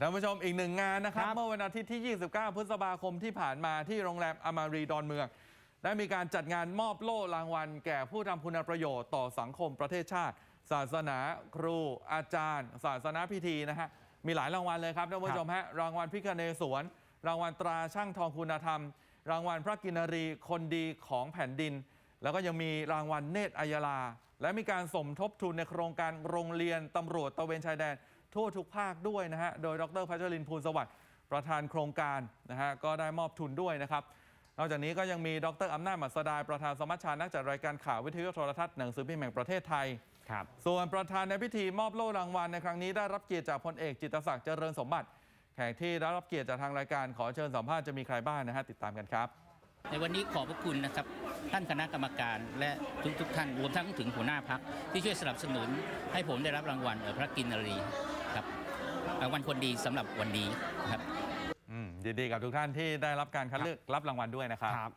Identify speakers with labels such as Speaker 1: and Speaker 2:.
Speaker 1: ท่านผู้ชมอีกหนึ่งงานนะครับ
Speaker 2: ครับ
Speaker 1: เมื่อวันอาทิตย์ที่ 29 พฤษภาคมที่ผ่านมาที่โรงแรมอมารีดอนเมือง ได้มีการจัดงานมอบโล่รางวัล แก่ผู้ทำคุณประโยชน์ต่อสังคมประเทศชาติ ศาสนาครู อาจารย์ ศาสนาพิธีนะฮะมีหลายรางวัลเลยครับท่านผู้ชมฮะรางวัลพิคเนศวรรางวัลตราช่างทองคุณธรรม รางวัลพระกินรีคนดีของแผ่นดิน แล้วก็ยังมีรางวัลเนตรอัยลา และมีการสมทบทุนในโครงการโรงเรียนตำรวจตระเวนชายแดน ทั่วทุกภาคด้วยนะฮะ โดยดรพัชรินทร์ภูลสวัสดิ์ประธานโครงการนะฮะก็ได้มอบทุนด้วยนะครับ นอกจากนี้ก็ยังมีดรอำนาจหมัดสดายประธานสมัชชานักจัดรายการข่าววิทยุโทรทัศน์หนังสือพิมพ์แห่งประเทศไทย
Speaker 2: ครับ
Speaker 1: ส่วนประธานในพิธีมอบโล่รางวัลในครั้งนี้ได้รับเกียรติจากพลเอกจิตรศักดิ์เจริญสมบัติ แขกที่ได้รับเกียรติจากทางรายการขอเชิญสัมภาษณ์จะมีใครบ้างนะฮะติดตามกันครับ
Speaker 3: ในวันนี้ขอบพระคุณนะครับท่านคณะกรรมการและทุกๆทท่านรวมทั้งถึงหัวหน้าพักที่ช่วยสนับสนุนให้ผมได้รับรางวัลเอ่อพระกินรีครับราง วัลคนดีสำหรับวันนี้ครับ
Speaker 1: อืมยินดีกับทุกท่านที่ได้รับการคัดเลือกรับรางวัลด้วยนะครับ
Speaker 2: ครับ